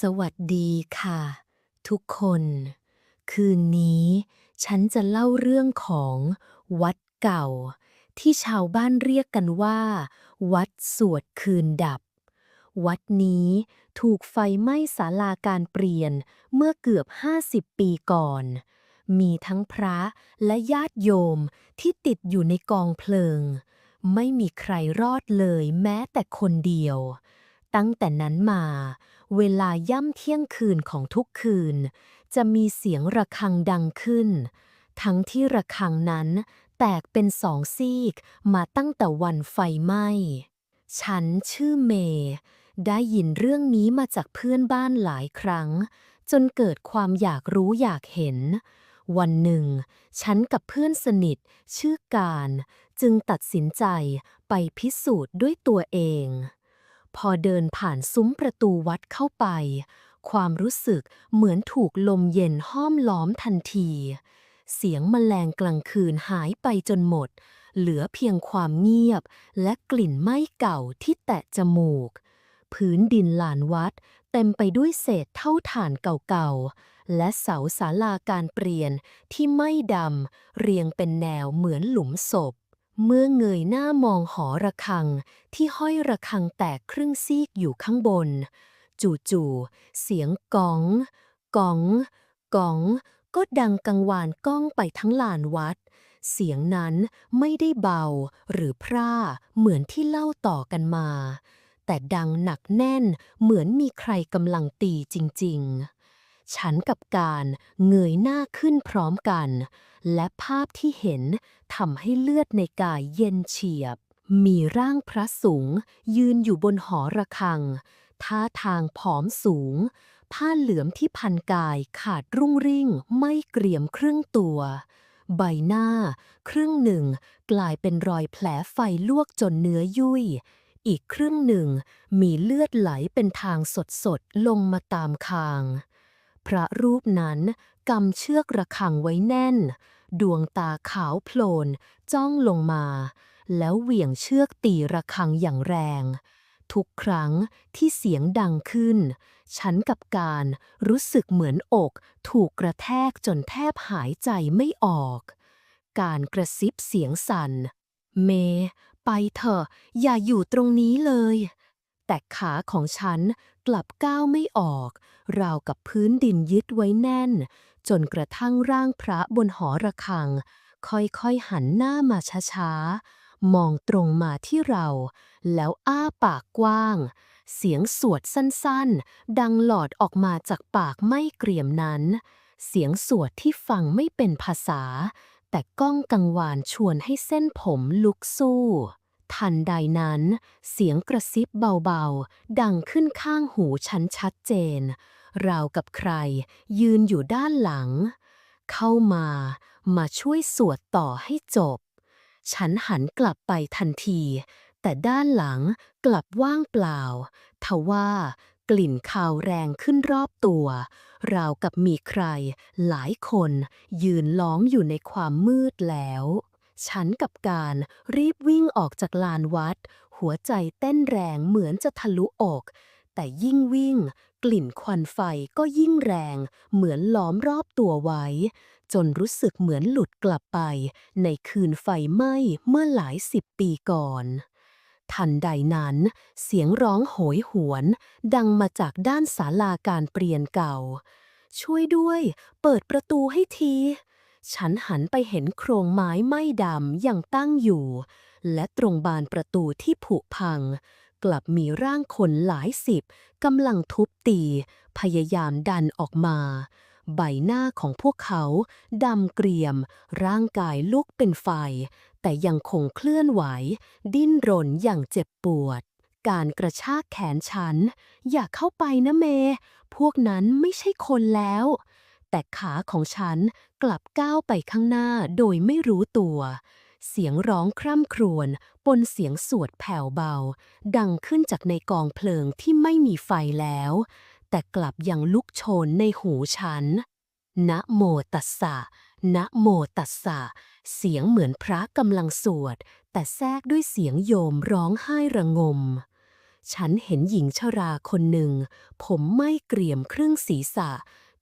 สวัสดีค่ะ ทุกคน คืนนี้ ฉันจะเล่าเรื่องของวัดเก่า ที่ชาวบ้านเรียกกันว่า วัดสวดคืนดับ วัดนี้ถูกไฟไหม้ศาลาการเปลี่ยนเมื่อเกือบ 50 ปีก่อน มีทั้งพระและญาติโยมที่ติดอยู่ในกองเพลิง ไม่มีใครรอดเลยแม้แต่คนเดียว ตั้งแต่นั้นมา เวลาย่ำเที่ยงคืนของทุกคืน จะมีเสียงระฆังดังขึ้น ทั้งที่ระฆังนั้นแตกเป็นสองซีกมาตั้งแต่วันไฟไหม้ ฉันชื่อเมย์ได้ยินเรื่องนี้มาจากเพื่อนบ้านหลายครั้ง จนเกิดความอยากรู้อยากเห็น วันหนึ่ง ฉันกับเพื่อนสนิทชื่อการ จึงตัดสินใจไปพิสูจน์ด้วยตัวเอง พอเดินผ่านซุ้มประตูวัดเข้าไป ความรู้สึกเหมือนถูกลมเย็นห้อมล้อมทันที เสียงแมลงกลางคืนหายไปจนหมด เหลือเพียงความเงียบและกลิ่นไม้เก่าที่แตะจมูก พื้นดินลานวัดเต็มไปด้วยเศษเท่าถ่านเก่าๆ และเสาศาลาการเปลี่ยนที่ไม้ดำเรียงเป็นแนวเหมือนหลุมศพ เมื่อเงยหน้ามองหอระฆังที่ห้อยระฆังแตกครึ่งซีกอยู่ข้างบน จู่ๆเสียงกองกองกอง ก็ดังกังวานก้องไปทั้งลานวัด เสียงนั้นไม่ได้เบาหรือพร่าเหมือนที่เล่าต่อกันมา แต่ดังหนักแน่นเหมือนมีใครกำลังตีจริง ๆ ฉันกับการเงยหน้าขึ้นพร้อมกัน และภาพที่เห็นทำให้เลือดในกายเย็นเฉียบ มีร่างพระสูง ยืนอยู่บนหอระฆัง ท่าทางผอมสูง ผ้าเหลือมที่พันกายขาดรุ่งริ่งไม่เกรียมครึ่งตัว ใบหน้า ครึ่งหนึ่งกลายเป็นรอยแผลไฟลวกจนเนื้อยุ่ยอีกครึ่งหนึ่งมีเลือดไหลเป็นทางสดๆ ลงมาตามคาง พระรูปนั้นกำเชือกระฆังไว้แน่น ดวงตาขาวโพลนจ้องลงมา แล้วเหวี่ยงเชือกตีระฆังอย่างแรง ทุกครั้งที่เสียงดังขึ้น ฉันกับการรู้สึกเหมือนอกถูกกระแทกจนแทบหายใจไม่ออก การกระซิบเสียงสั่น เม ไปเถอะอย่าอยู่ตรงนี้เลย แต่ขาของฉันกลับก้าวไม่ออก ราวกับพื้นดินยึดไว้แน่น จนกระทั่งร่างพระบนหอระฆัง ค่อยๆหันหน้ามาช้าๆ มองตรงมาที่เรา แล้วอ้าปากกว้าง เสียงสวดสั้นๆ ดังหลอดออกมาจากปากไม่เกรียมนั้น เสียงสวดที่ฟังไม่เป็นภาษา แต่ก้องกังวานชวนให้เส้นผมลุกสู้ ทันใดนั้น เสียงกระซิบเบาๆ ดังขึ้นข้างหูฉันชัดเจน ราวกับใครยืนอยู่ด้านหลัง เข้ามามาช่วยสวดต่อให้จบ ฉันหันกลับไปทันที แต่ด้านหลังกลับว่างเปล่า ทว่ากลิ่นคาวแรงขึ้นรอบตัว ราวกับมีใครหลายคนยืนล้อมอยู่ในความมืดแล้ว ฉันกับการรีบวิ่งออกจากลานวัด หัวใจเต้นแรงเหมือนจะทะลุอก แต่ยิ่งวิ่ง กลิ่นควันไฟก็ยิ่งแรง เหมือนล้อมรอบตัวไว้ จนรู้สึกเหมือนหลุดกลับไป ในคืนไฟไหม้เมื่อหลายสิบปีก่อนทันใดนั้น เสียงร้องโหยหวน ดังมาจากด้านศาลาการเปลี่ยนเก่า ช่วยด้วย เปิดประตูให้ที ฉันหันไปเห็นโครงไม้ไหม้ดำยังตั้งอยู่ และตรงบานประตูที่ผุพัง กลับมีร่างคนหลายสิบกำลังทุบตี พยายามดันออกมา ใบหน้าของพวกเขาดำเกรียม ร่างกายลุกเป็นไฟ แต่ยังคงเคลื่อนไหว ดิ้นรนอย่างเจ็บปวด การกระชากแขนฉัน อย่าเข้าไปนะเม พวกนั้นไม่ใช่คนแล้ว แต่ขาของฉันกลับก้าวไปข้างหน้าโดยไม่รู้ตัว เสียงร้องคร่ำครวญปนเสียงสวดแผ่วเบา ดังขึ้นจากในกองเพลิงที่ไม่มีไฟแล้ว แต่กลับยังลุกโชนในหูฉัน นะโมตัสสะ นะโมตัสสะ เสียงเหมือนพระกำลังสวด แต่แทรกด้วยเสียงโยมร้องไห้ระงมฉันเห็นหญิงชราคนหนึ่ง ผมไม่เกรียมครึ่งศีรษะ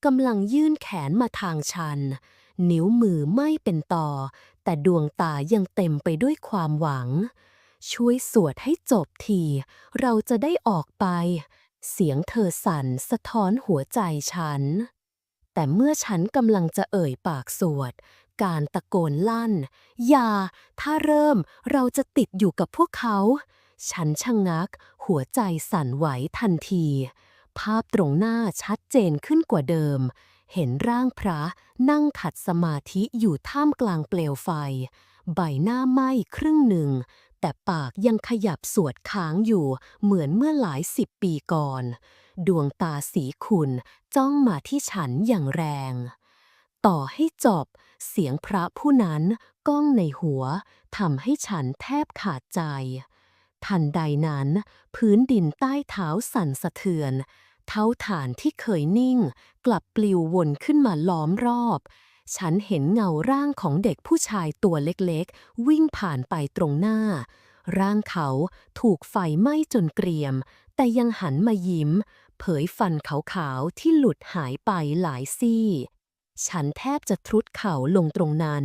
กำลังยื่นแขนมาทางฉัน นิ้วมือไม่เป็นต่อ แต่ดวงตายังเต็มไปด้วยความหวัง ช่วยสวดให้จบที เราจะได้ออกไป เสียงเธอสั่นสะท้อนหัวใจฉัน แต่เมื่อฉันกำลังจะเอ่ยปากสวด การตะโกนลั่น อย่า ถ้าเริ่มเราจะติดอยู่กับพวกเขา ฉันชะงัก หัวใจสั่นไหวทันที ภาพตรงหน้าชัดเจนขึ้นกว่าเดิม เห็นร่างพระนั่งขัดสมาธิอยู่ท่ามกลางเปลวไฟ ใบหน้าไหม้ครึ่งหนึ่ง แต่ปากยังขยับสวดค้างอยู่เหมือนเมื่อหลายสิบปีก่อน ดวงตาสีขุ่นจ้องมาที่ฉันอย่างแรง ต่อให้จบ เสียงพระผู้นั้นก้องในหัวทำให้ฉันแทบขาดใจทันใดนั้น พื้นดินใต้เท้าสั่นสะเทือน เท้าฐานที่เคยนิ่ง กลับปลิววนขึ้นมาล้อมรอบ ฉันเห็นเงาร่างของเด็กผู้ชายตัวเล็กๆ วิ่งผ่านไปตรงหน้า ร่างเขาถูกไฟไหม้จนเกรียม แต่ยังหันมายิ้ม เผยฟันขาวๆ ที่หลุดหายไปหลายซี่ ฉันแทบจะทรุดเข่าลงตรงนั้น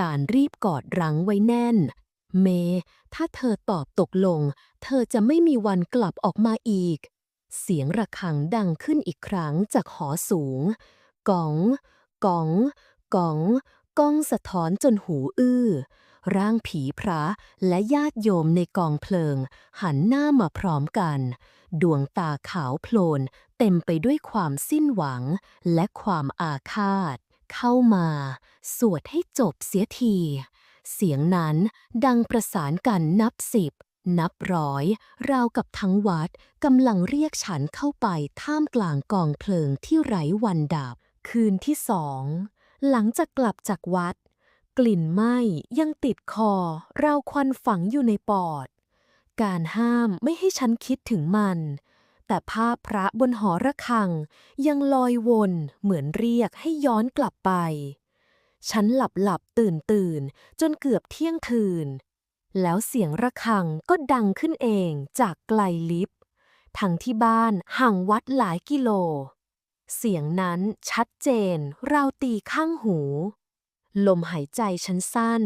การรีบกอดรั้งไว้แน่น เม ถ้าเธอตอบตกลง เธอจะไม่มีวันกลับออกมาอีก เสียงระฆังดังขึ้นอีกครั้งจากหอสูงก๋องก๋องก๋องก้องสะท้อนจนหูอื้อ ร่างผีพระและญาติโยมในกองเพลิง หันหน้ามาพร้อมกัน ดวงตาขาวโพลน เต็มไปด้วยความสิ้นหวังและความอาฆาต เข้ามา สวดให้จบเสียที เสียงนั้นดังประสานกันนับสิบ นับร้อยราวกับทั้งวัดกำลังเรียกฉันเข้าไปท่ามกลางกองเพลิงที่ไร้วันดับ คืนที่สอง หลังจากกลับจากวัด กลิ่นไหม้ยังติดคอราวควันฝังอยู่ในปอด การห้ามไม่ให้ฉันคิดถึงมัน แต่ภาพพระบนหอระฆัง ยังลอยวนเหมือนเรียกให้ย้อนกลับไป ฉันหลับหลับตื่นตื่นจนเกือบเที่ยงคืน แล้วเสียงระฆังก็ดังขึ้นเองจากไกลลิฟทั้งที่บ้านห่างวัดหลายกิโล เสียงนั้นชัดเจนราวตีข้างหู ลมหายใจฉันสั้น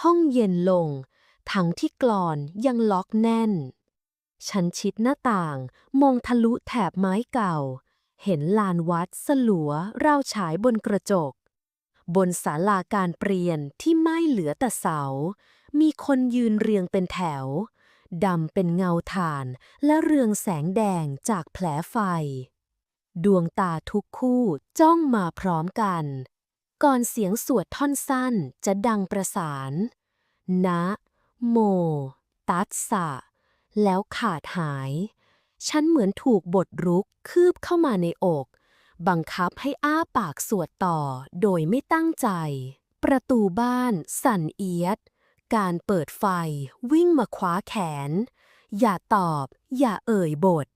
ห้องเย็นลง ทั้งที่กลอนยังล็อกแน่น ฉันชิดหน้าต่างมองทะลุแถบไม้เก่า เห็นลานวัดสลัวราวฉายบนกระจก บนศาลาการเปลี่ยนที่ไม่เหลือแต่เสา มีคนยืนเรียงเป็นแถว ดำเป็นเงาถ่านและเรืองแสงแดงจากแผลไฟ ดวงตาทุกคู่จ้องมาพร้อมกัน ก่อนเสียงสวดท่อนสั้นจะดังประสาน นะ โม ตัสสะ แล้วขาดหาย ฉันเหมือนถูกบทรุกคืบเข้ามาในอก บังคับให้อ้าปากสวดต่อโดยไม่ตั้งใจประตูบ้านสั่นเอียด การเปิดไฟ วิ่งมาคว้าแขน อย่าตอบ อย่าเอ่ยบท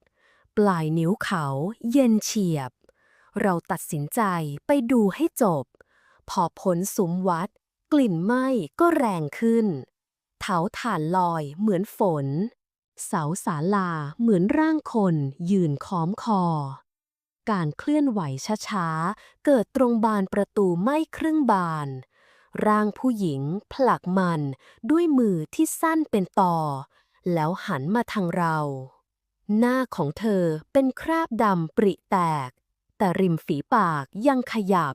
ปลายนิ้วเขาเย็นเฉียบ เราตัดสินใจไปดูให้จบ พอพ้นสุมวัด กลิ่นไหม้ก็แรงขึ้น เถาถ่านลอยเหมือนฝน เสาศาลาเหมือนร่างคนยืนค้อมคอ การเคลื่อนไหวช้าๆ เกิดตรงบานประตูไม่ครึ่งบาน ร่างผู้หญิงผลักมันด้วยมือที่สั้นเป็นต่อ แล้วหันมาทางเรา หน้าของเธอเป็นคราบดำปริแตก แต่ริมฝีปากยังขยับ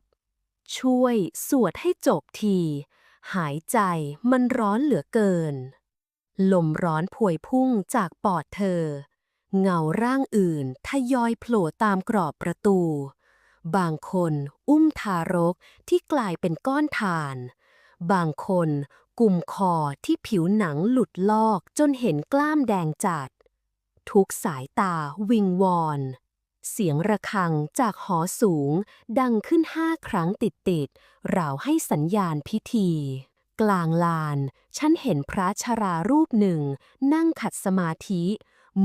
ช่วยสวดให้จบที หายใจมันร้อนเหลือเกิน ลมร้อนพวยพุ่งจากปอดเธอ เงาร่างอื่นทยอยโผล่ตามกรอบประตู บางคนอุ้มทารกที่กลายเป็นก้อนถ่าน บางคนกุมคอที่ผิวหนังหลุดลอกจนเห็นกล้ามแดงจัด ทุกสายตาวิงวอน เสียงระฆังจากหอสูงดังขึ้นห้าครั้งติดติดราวให้สัญญาณพิธี กลางลาน ฉันเห็นพระชรารูปหนึ่ง นั่งขัดสมาธิ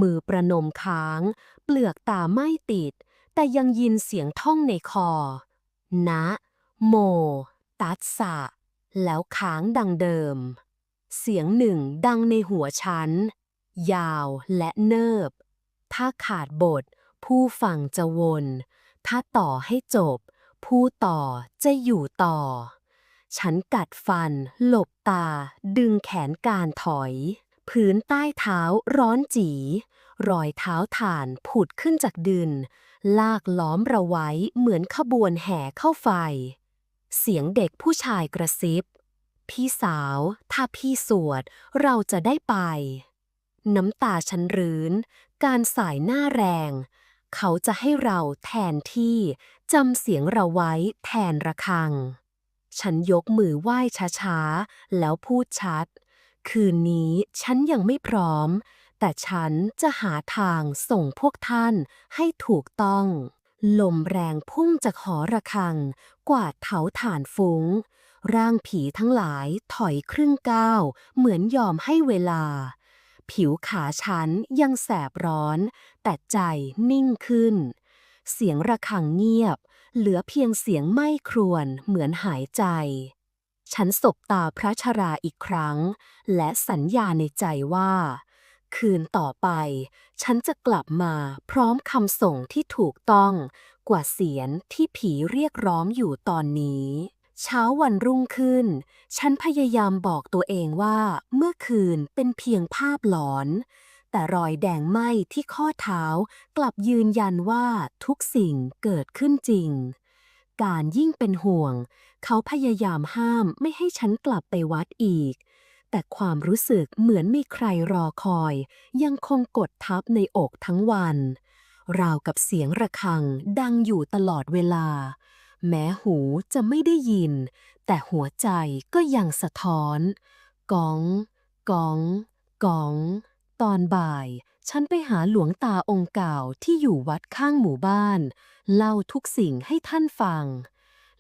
มือประนมค้าง เปลือกตาไม่ติด แต่ยังยินเสียงท่องในคอ นะ โม ตัสสะ แล้วค้างดังเดิม เสียงหนึ่งดังในหัวฉัน ยาวและเนิบ ถ้าขาดบท ผู้ฟังจะวน ถ้าต่อให้จบ ผู้ต่อจะอยู่ต่อ ฉันกัดฟัน หลบตา ดึงแขนการถอย พื้นใต้เท้าร้อนจี รอยเท้าถ่านผุดขึ้นจากดิน ลากล้อมเราไว้เหมือนขบวนแห่เข้าไฟ เสียงเด็กผู้ชายกระซิบ พี่สาว ถ้าพี่สวด เราจะได้ไป น้ำตาฉันรื้น การสายหน้าแรง เขาจะให้เราแทนที่จำเสียงเราไว้แทนระฆัง ฉันยกมือไหว้ช้าๆ แล้วพูดชัด คืนนี้ฉันยังไม่พร้อม แต่ฉันจะหาทางส่งพวกท่านให้ถูกต้อง ลมแรงพุ่งจากหอระฆัง กวาดเถาถ่านฟุง้ง ร่างผีทั้งหลายถอยครึ่งก้าว เหมือนยอมให้เวลา ผิวขาฉันยังแสบร้อน แต่ใจนิ่งขึ้น เสียงระฆังเงียบ เหลือเพียงเสียงไม่ครวญเหมือนหายใจฉันสบตาพระชราอีกครั้ง และสัญญาในใจว่า คืนต่อไป ฉันจะกลับมาพร้อมคำส่งที่ถูกต้อง กว่าเสียงที่ผีเรียกร้องอยู่ตอนนี้ เช้าวันรุ่งขึ้น ฉันพยายามบอกตัวเองว่าเมื่อคืนเป็นเพียงภาพหลอน แต่รอยแดงไหม้ที่ข้อเท้ากลับยืนยันว่าทุกสิ่งเกิดขึ้นจริง การยิ่งเป็นห่วง เขาพยายามห้ามไม่ให้ฉันกลับไปวัดอีก แต่ความรู้สึกเหมือนมีใครรอคอย ยังคงกดทับในอกทั้งวัน ราวกับเสียงระฆังดังอยู่ตลอดเวลา แม้หูจะไม่ได้ยิน แต่หัวใจก็ยังสะท้อนก้องก้องก้อง ตอนบ่าย ฉันไปหาหลวงตาองค์เก่าที่อยู่วัดข้างหมู่บ้าน เล่าทุกสิ่งให้ท่านฟัง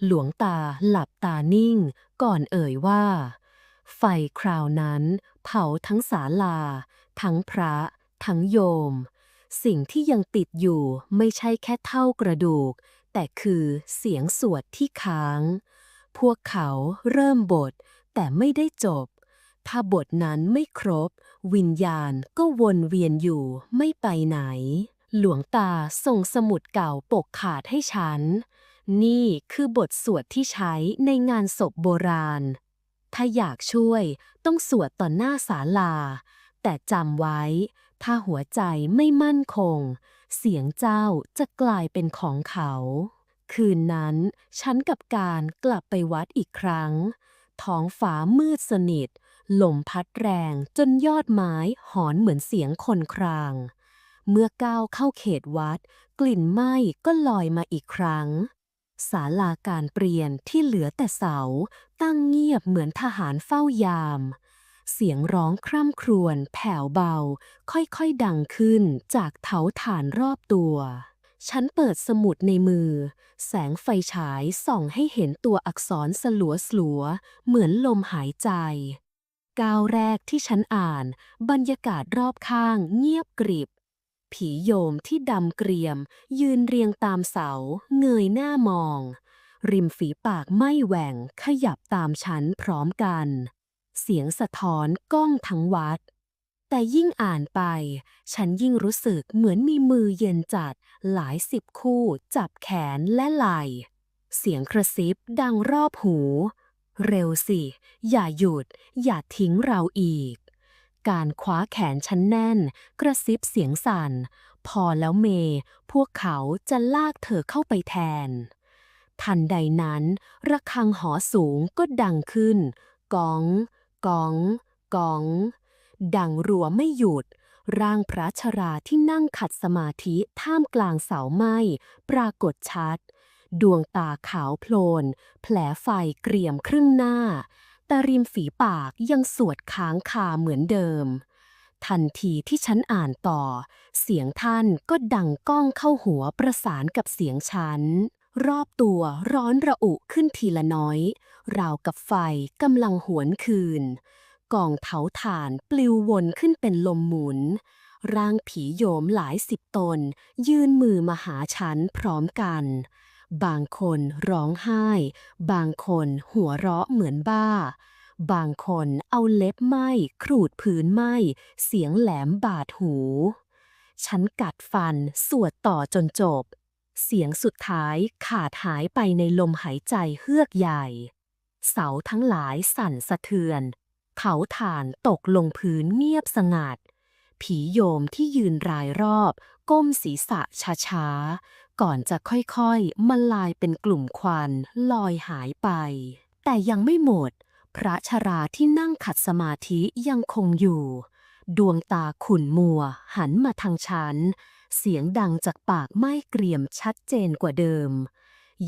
หลวงตาหลับตานิ่ง ก่อนเอ่ยว่า ไฟคราวนั้น เผาทั้งศาลา ทั้งพระ ทั้งโยม สิ่งที่ยังติดอยู่ไม่ใช่แค่เท่ากระดูก แต่คือเสียงสวดที่ค้าง พวกเขาเริ่มบท แต่ไม่ได้จบ ถ้าบทนั้นไม่ครบ วิญญาณก็วนเวียนอยู่ไม่ไปไหน หลวงตาส่งสมุดเก่าปกขาดให้ฉัน นี่คือบทสวดที่ใช้ในงานศพโบราณ ถ้าอยากช่วยต้องสวดต่อหน้าศาลา แต่จำไว้ ถ้าหัวใจไม่มั่นคง เสียงเจ้าจะกลายเป็นของเขา คืนนั้นฉันกับการกลับไปวัดอีกครั้ง ท้องฟ้ามืดสนิทลมพัดแรงจนยอดไม้หอนเหมือนเสียงคนคราง เมื่อก้าวเข้าเขตวัด กลิ่นไหม้ก็ลอยมาอีกครั้ง ศาลาการเปลี่ยนที่เหลือแต่เสา ตั้งเงียบเหมือนทหารเฝ้ายาม เสียงร้องคร่ำครวญแผ่วเบา ค่อยๆดังขึ้นจากเถาฐานรอบตัว ฉันเปิดสมุดในมือ แสงไฟฉายส่องให้เห็นตัวอักษรสลัวสลัวๆเหมือนลมหายใจ ก้าวแรกที่ฉันอ่าน บรรยากาศรอบข้างเงียบกริบ ผีโยมที่ดำเกรียม ยืนเรียงตามเสา เงยหน้ามอง ริมฝีปากไม่แหว่งขยับตามฉันพร้อมกัน เสียงสะท้อนก้องทั้งวัด แต่ยิ่งอ่านไป ฉันยิ่งรู้สึกเหมือนมีมือเย็นจัดหลายสิบคู่จับแขนและไหล่ เสียงกระซิบดังรอบหู เร็วสิ อย่าหยุด อย่าทิ้งเราอีก การคว้าแขนฉันแน่น กระซิบเสียงสั่น พอแล้วเม พวกเขาจะลากเธอเข้าไปแทน ทันใดนั้น ระฆังหอสูงก็ดังขึ้นก้องก้องก้อง ดังรัวไม่หยุด ร่างพระชราที่นั่งขัดสมาธิท่ามกลางเสาไหม้ปรากฏชัด ดวงตาขาวโพลน แผลไฟเกรียมครึ่งหน้า แต่ริมฝีปากยังสวดค้างคาเหมือนเดิม ทันทีที่ฉันอ่านต่อ เสียงท่านก็ดังก้องเข้าหัวประสานกับเสียงฉัน รอบตัวร้อนระอุขึ้นทีละน้อย ราวกับไฟกำลังหวนคืน กองเถาถ่านปลิววนขึ้นเป็นลมหมุน ร่างผีโยมหลายสิบตน ยื่นมือมาหาฉันพร้อมกัน บางคนร้องไห้ บางคนหัวเราะเหมือนบ้า บางคนเอาเล็บไหม้ขรูดผืนไหม้เสียงแหลมบาดหู ฉันกัดฟันสวดต่อจนจบ เสียงสุดท้ายขาดหายไปในลมหายใจเฮือกใหญ่ เสาทั้งหลายสั่นสะเทือนเขาถ่านตกลงพื้นเงียบสงัด ผีโยมที่ยืนรายรอบ ก้มศีรษะช้าๆ ก่อนจะค่อยๆมาลายเป็นกลุ่มควันลอยหายไป แต่ยังไม่หมด พระชราที่นั่งขัดสมาธิยังคงอยู่ ดวงตาขุ่นมัว หันมาทางฉัน เสียงดังจากปากไม่เกรียมชัดเจนกว่าเดิม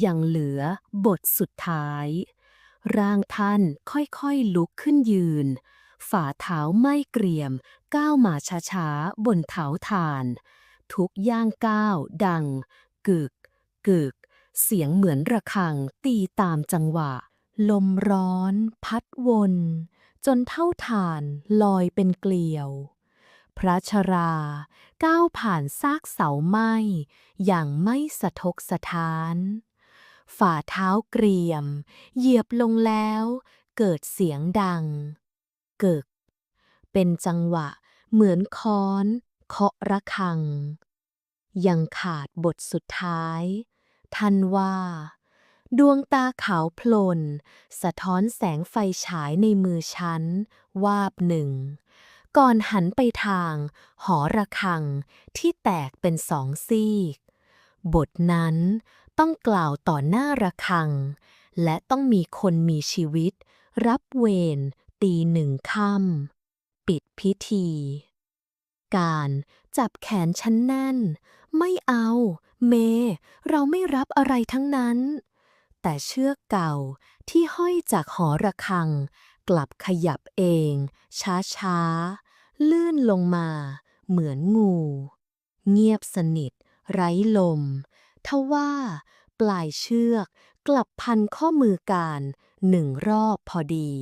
ยังเหลือบทสุดท้าย ร่างท่านค่อยๆลุกขึ้นยืน ฝ่าเท้าไม่เกรียม ก้าวมาช้าๆบนเถาถ่าน ทุกย่างก้าวดัง กึก กึก เสียงเหมือนระฆังตีตามจังหวะ ลมร้อน พัดวน จนเท่าฐานลอยเป็นเกลียว พระชราก้าวผ่านซากเสาไหม้อย่างไม่สะทกสะท้าน ฝ่าเท้าเกรียม เหยียบลงแล้ว เกิดเสียงดัง เกิก เป็นจังหวะเหมือนค้อนเคาะระฆัง ยังขาดบทสุดท้าย ท่านว่า ดวงตาขาวพลน สะท้อนแสงไฟฉายในมือฉัน วาบหนึ่ง ก่อนหันไปทาง หอระฆังที่แตกเป็นสองซีก บทนั้นต้องกล่าวต่อหน้าระฆัง และต้องมีคนมีชีวิต รับเวรตีหนึ่งค่ำปิดพิธี การจับแขนฉันแน่น ไม่เอา เม เราไม่รับอะไรทั้งนั้น แต่เชือกเก่าที่ห้อยจากหอระฆัง กลับขยับเอง ช้าๆ ลื่นลงมา เหมือนงู เงียบสนิท ไร้ลม ทว่าปลายเชือกกลับพันข้อมือการหนึ่งรอบพอดี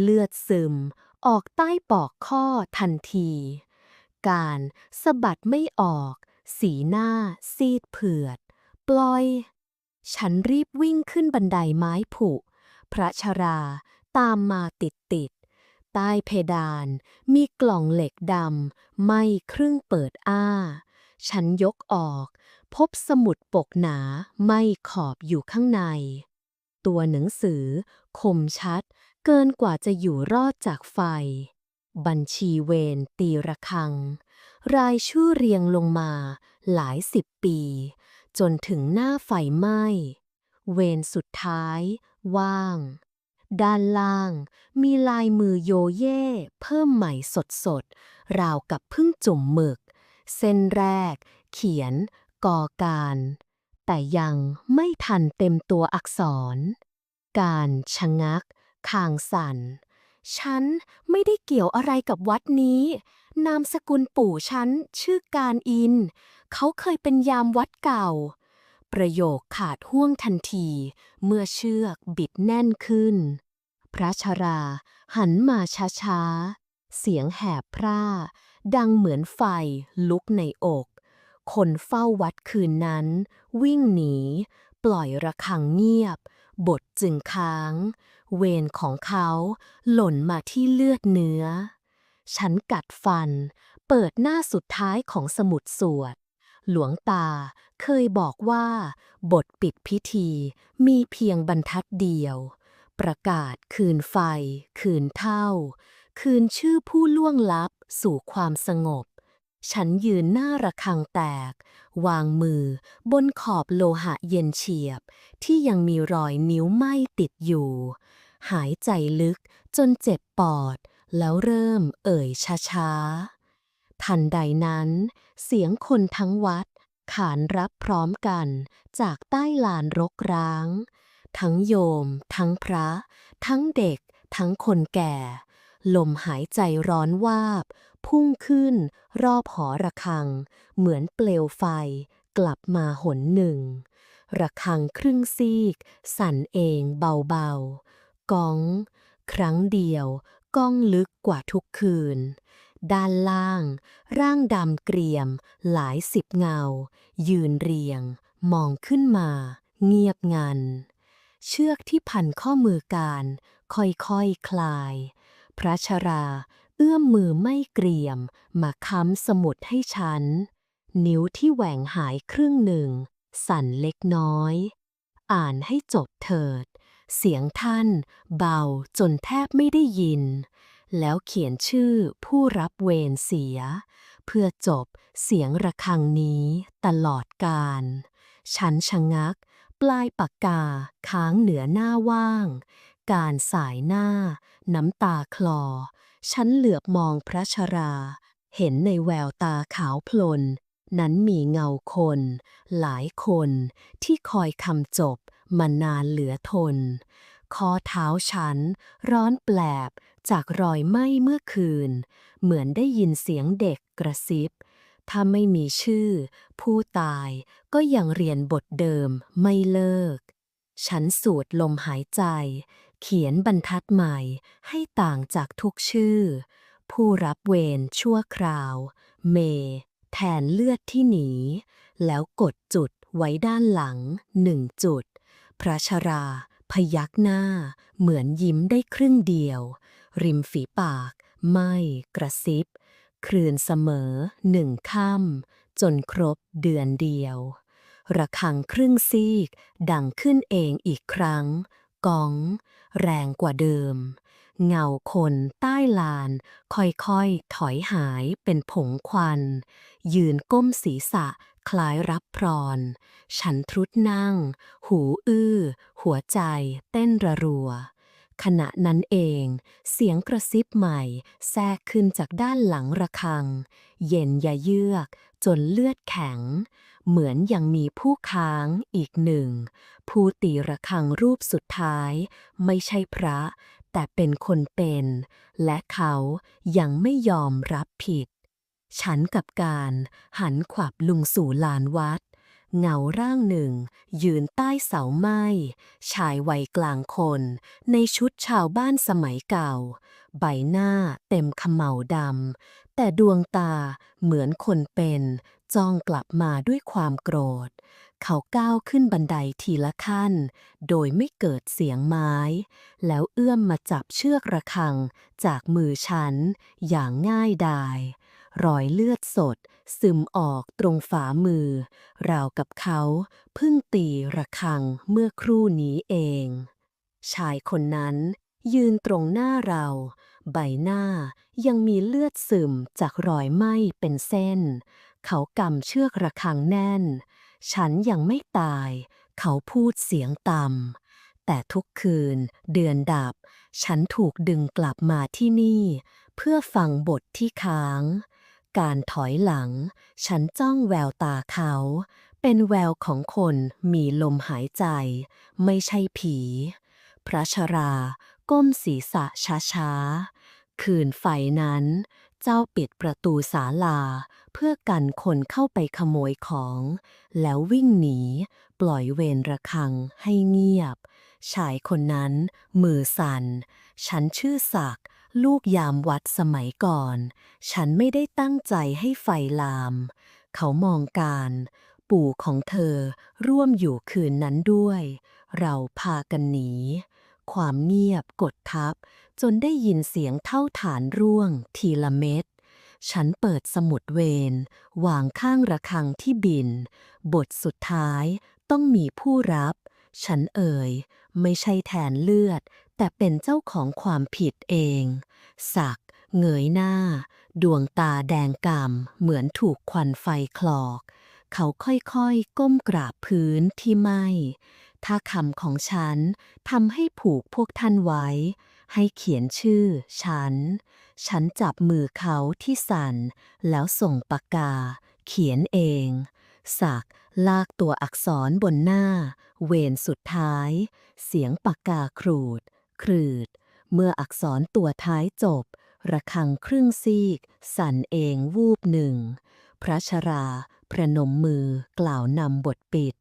เลือดซึมออกใต้ปอกข้อทันที การสะบัดไม่ออก สีหน้า ซีดเผือด ปล่อย ฉันรีบวิ่งขึ้นบันไดไม้ผุ พระชราตามมาติดติดๆใต้เพดานมีกล่องเหล็กดำไม่ครึ่งเปิดอ้า ฉันยกออก พบสมุดปกหนาไม่ขอบอยู่ข้างใน ตัวหนังสือ คมชัด เกินกว่าจะอยู่รอดจากไฟ บัญชีเวรตีระฆัง รายชื่อเรียงลงมาหลายสิบปี จนถึงหน้าไฟไหม้ เวรสุดท้าย ว่าง ด้านล่าง มีลายมือโยเย่เพิ่มใหม่สดสดๆราวกับพิ่งจุ่มหมึก เส้นแรก เขียนกอการ แต่ยังไม่ทันเต็มตัวอักษร การชะงักคางสั่น ฉันไม่ได้เกี่ยวอะไรกับวัดนี้ นามสกุลปู่ฉันชื่อการอิน เขาเคยเป็นยามวัดเก่า ประโยคขาดห่วงทันที เมื่อเชือกบิดแน่นขึ้น พระชราหันมาช้าๆ เสียงแหบพร่า ดังเหมือนไฟลุกในอก คนเฝ้าวัดคืนนั้น วิ่งหนี ปล่อยระฆังเงียบ บทจึงค้าง เวรของเขาหล่นมาที่เลือดเนื้อ ฉันกัดฟัน เปิดหน้าสุดท้ายของสมุดสวด หลวงตาเคยบอกว่า บทปิดพิธีมีเพียงบรรทัดเดียว ประกาศคืนไฟ คืนเท่า คืนชื่อผู้ล่วงลับสู่ความสงบ ฉันยืนหน้าระฆังแตก วางมือบนขอบโลหะเย็นเฉียบ ที่ยังมีรอยนิ้วไหม้ติดอยู่ หายใจลึกจนเจ็บปอด แล้วเริ่มเอ่ยช้าๆ ทันใดนั้น เสียงคนทั้งวัด ขานรับพร้อมกันจากใต้ลานรกร้าง ทั้งโยม ทั้งพระ ทั้งเด็ก ทั้งคนแก่ ลมหายใจร้อนวาบ พุ่งขึ้นรอบหอระฆัง เหมือนเปลวไฟกลับมาหนหนึ่ง ระฆังครึ่งซีก สั่นเองเบาๆก้อง ครั้งเดียว ก้องลึกกว่าทุกคืน ด้านล่าง ร่างดำเกรียม หลายสิบเงา ยืนเรียง มองขึ้นมา เงียบงัน เชือกที่พันข้อมือการ ค่อยๆคคลาย พระชราเอื้อมมือไม่เกรียม มาค้ำสมุดให้ฉัน นิ้วที่แหว่งหายครึ่งหนึ่ง สั่นเล็กน้อย อ่านให้จบเถิด เสียงท่านเบาจนแทบไม่ได้ยิน แล้วเขียนชื่อผู้รับเวรเสีย เพื่อจบเสียงระฆังนี้ตลอดกาลฉันชะงัก ปลายปากกาค้างเหนือหน้าว่าง การสายหน้า น้ำตาคลอ ฉันเหลือบมองพระชรา เห็นในแววตาขาวพลนนั้นมีเงาคน หลายคนที่คอยคำจบ มานานเหลือทน ข้อเท้าฉัน ร้อนแปลบจากรอยไหม้เมื่อคืน เหมือนได้ยินเสียงเด็กกระซิบ ถ้าไม่มีชื่อ ผู้ตายก็ยังเรียนบทเดิมไม่เลิก ฉันสูดลมหายใจ เขียนบรรทัดใหม่ให้ต่างจากทุกชื่อ ผู้รับเวรชั่วคราว เม แทนเลือดที่หนี แล้วกดจุดไว้ด้านหลังหนึ่งจุด พระชรา พยักหน้า เหมือนยิ้มได้ครึ่งเดียว ริมฝีปาก ไม่กระซิบ คลื่นเสมอหนึ่งค่ำจนครบเดือนเดียว ระฆังครึ่งซีก ดังขึ้นเองอีกครั้งกอง แรงกว่าเดิม เงาคนใต้ลาน ค่อยๆ ถอยหายเป็นผงควัน ยืนก้มศีรษะ คล้ายรับพรอนฉันทรุดนั่ง หูอื้อ หัวใจ เต้นระรัว ขณะนั้นเอง เสียงกระซิบใหม่ แทรกขึ้นจากด้านหลังระฆัง เย็นยะเยือก จนเลือดแข็ง เหมือนยังมีผู้ค้างอีกหนึ่ง ผู้ตีระฆังรูปสุดท้าย ไม่ใช่พระ แต่เป็นคนเป็น และเขายังไม่ยอมรับผิด ฉันกับการหันขวับลุงสู่ลานวัด เงาร่างหนึ่ง ยืนใต้เสาไม้ ชายวัยกลางคน ในชุดชาวบ้านสมัยเก่า ใบหน้าเต็มเขม่าดำ แต่ดวงตาเหมือนคนเป็น จ้องกลับมาด้วยความโกรธ เขาก้าวขึ้นบันไดทีละขั้น โดยไม่เกิดเสียงไม้ แล้วเอื้อมมาจับเชือกระฆัง จากมือฉันอย่างง่ายดาย รอยเลือดสด ซึมออกตรงฝ่ามือ ราวกับเขาเพิ่งตีระฆังเมื่อครู่นี้เอง ชายคนนั้นยืนตรงหน้าเรา ใบหน้ายังมีเลือดซึมจากรอยไหม้เป็นเส้น เขากำเชือกระฆังแน่น ฉันยังไม่ตาย เขาพูดเสียงต่ำ แต่ทุกคืนเดือนดับ ฉันถูกดึงกลับมาที่นี่ เพื่อฟังบทที่ค้าง การถอยหลัง ฉันจ้องแววตาเขา เป็นแววของคนมีลมหายใจ ไม่ใช่ผี พระชราก้มศีรษะช้าๆ คืนไฟนั้น เจ้าปิดประตูศาลา เพื่อกันคนเข้าไปขโมยของ แล้ววิ่งหนี ปล่อยเวรระฆังให้เงียบ ชายคนนั้น มือสั่น ฉันชื่อศักดิ์ ลูกยามวัดสมัยก่อน ฉันไม่ได้ตั้งใจให้ไฟลาม เขามองการ ปู่ของเธอร่วมอยู่คืนนั้นด้วย เราพากันหนี ความเงียบกดทับ จนได้ยินเสียงเท่าฐานร่วง ทีละเม็ดฉันเปิดสมุดเวรวางข้างระฆังที่บิน บทสุดท้ายต้องมีผู้รับ ฉันเอ่ย ไม่ใช่แทนเลือด แต่เป็นเจ้าของความผิดเอง สักเงยหน้า ดวงตาแดงกำ่ำเหมือนถูกควันไฟคลอก เขาค่อยๆ ก้มกราบพื้นที่ไหมถ้าคำของฉันทำให้ผูกพวกท่านไว้ ให้เขียนชื่อฉัน ฉันจับมือเขาที่สั่น แล้วส่งปากกา เขียนเอง สักลากตัวอักษรบนหน้า เวรสุดท้าย เสียงปากกาครูด ครืด เมื่ออักษรตัวท้ายจบ ระฆังครึ่งซีก สั่นเองวูบหนึ่ง พระชรา พระนมมือกล่าวนำบทปิด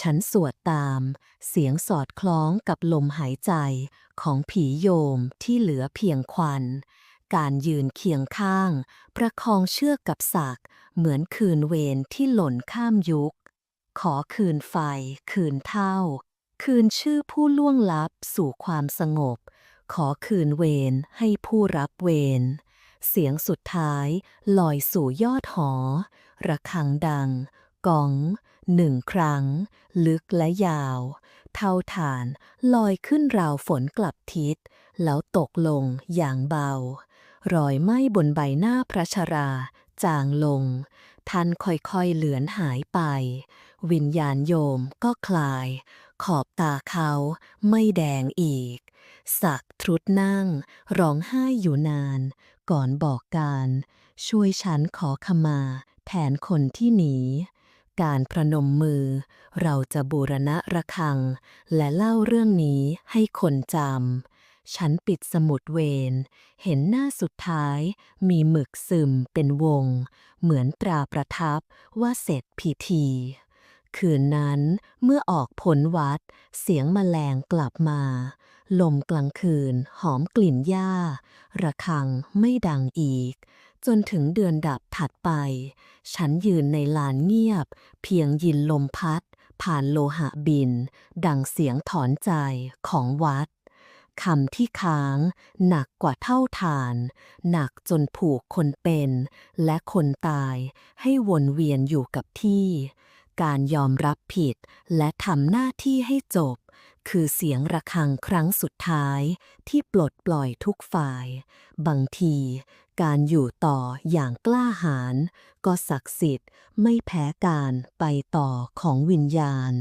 ฉันสวดตาม เสียงสอดคล้องกับลมหายใจของผีโยมที่เหลือเพียงควัน การยืนเคียงข้าง ประคองเชือกกับศักด์เหมือนคืนเวรที่หล่นข้ามยุค ขอคืนไฟ คืนเท่า คืนชื่อผู้ล่วงลับสู่ความสงบ ขอคืนเวรให้ผู้รับเวร เสียงสุดท้ายลอยสู่ยอดหอ ระฆังดังกองหนึ่งครั้ง ลึกและยาว เท่าฐานลอยขึ้นราวฝนกลับทิศ แล้วตกลงอย่างเบา รอยไหม้บนใบหน้าพระชรา จางลง ท่านค่อยๆ เหลือนหายไป วิญญาณโยมก็คลาย ขอบตาเขาไม่แดงอีก สักทรุดนั่ง ร้องไห้อยู่นาน ก่อนบอกการ ช่วยฉันขอขมาแทนคนที่หนีการประนมมือ เราจะบูรณะระฆัง และเล่าเรื่องนี้ให้คนจำ ฉันปิดสมุดเวร เห็นหน้าสุดท้าย มีหมึกซึมเป็นวง เหมือนตราประทับว่าเสร็จพิธี คืนนั้นเมื่อออกผลวัด เสียงแมลงกลับมา ลมกลางคืนหอมกลิ่นหญ้า ระฆังไม่ดังอีก จนถึงเดือนดับถัดไป ฉันยืนในลานเงียบ เพียงยินลมพัด ผ่านโลหะบิน ดังเสียงถอนใจของวัดคำที่ค้างหนักกว่าเท่าฐาน หนักจนผูกคนเป็น และคนตายให้วนเวียนอยู่กับที่ การยอมรับผิด และทำหน้าที่ให้จบ คือเสียงระฆังครั้งสุดท้าย ที่ปลดปล่อยทุกฝ่าย บางที การอยู่ต่ออย่างกล้าหาญก็ศักดิ์สิทธิ์ไม่แพ้การไปต่อของวิญญาณ